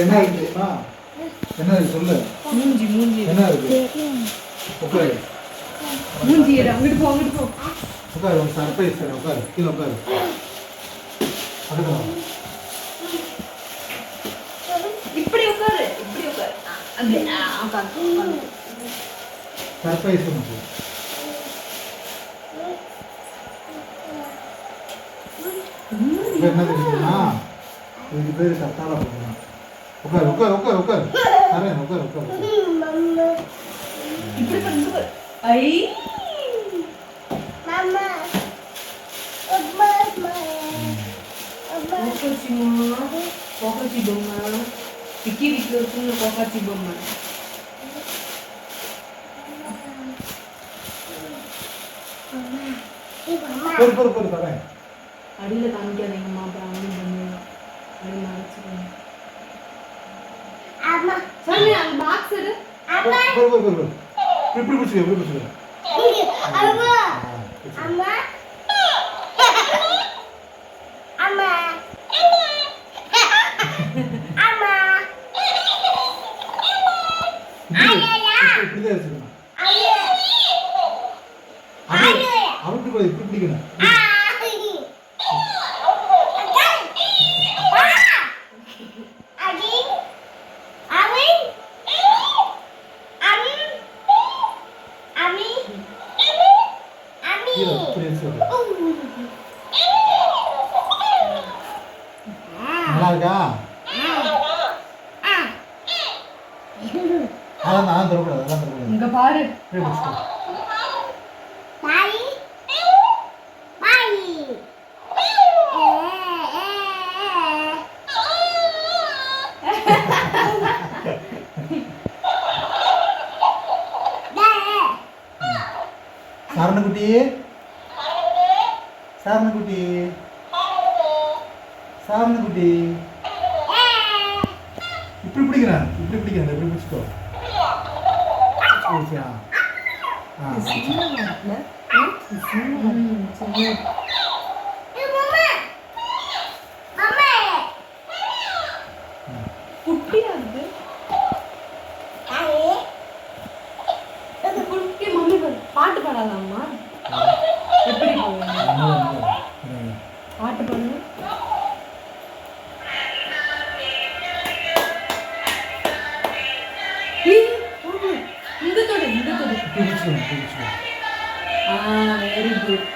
என்ன இருக்கு தெரியுமா? என்ன சொல்லு. மூஞ்சி மூஞ்சி. என்ன இருக்கு உட்காரு. மூஞ்சி அங்கிட்டு போ அங்கிட்டு போ. உட்காரு உன் சர்ப்ரைஸ் தரேன் உட்காரு. கீழே உட்காரு. அதுக்கு இப்படி உட்காரு இப்படி உட்காரு. சர்ப்ரைஸ் உனக்கு இப்போ என்ன தெரியுமா ரெண்டு பேர் கத்தால போகணும் உட்கார் உட்கார் உட்கார் உட்கார் அரே உட்கார் உட்கார் ஐ Kokoci bomba, kokoci bomba, pikir itu pun kokoci bomba. Per per per, tarai. Eh. அடியில் காமிக்காதீங்கம்மா அப்புறம் அவங்க பொம்மை அப்படி மறைச்சிக்கோங்க சரி அந்த பாக்ஸ் எடு பொறு பொறு பொறு பொறு இப்படி பிடிச்சிக்க இப்படி பிடிச்சிக்க இப்படிதான் வச்சுக்கணும் அவருக்கு கூட இப்படி பிடிக்கணும் நல்லா இருக்கா அதான் நான் தரக்கூடாது அதான் தரக்கூடாது இங்க பாரு சரணக்குட்டி சரணக்குட்டி சரணக்குட்டி இப்படி பிடிக்கிறேன் இப்படி பிடிக்கிறேன் இப்படி பிடிச்சிக்கோ. ஈஸியா ஆ. பாட்டு பாடலாமா எப்படி பாட்டு பாடுங்க. இங்க தொடு இங்க தொடு. ஆ வெரி குட்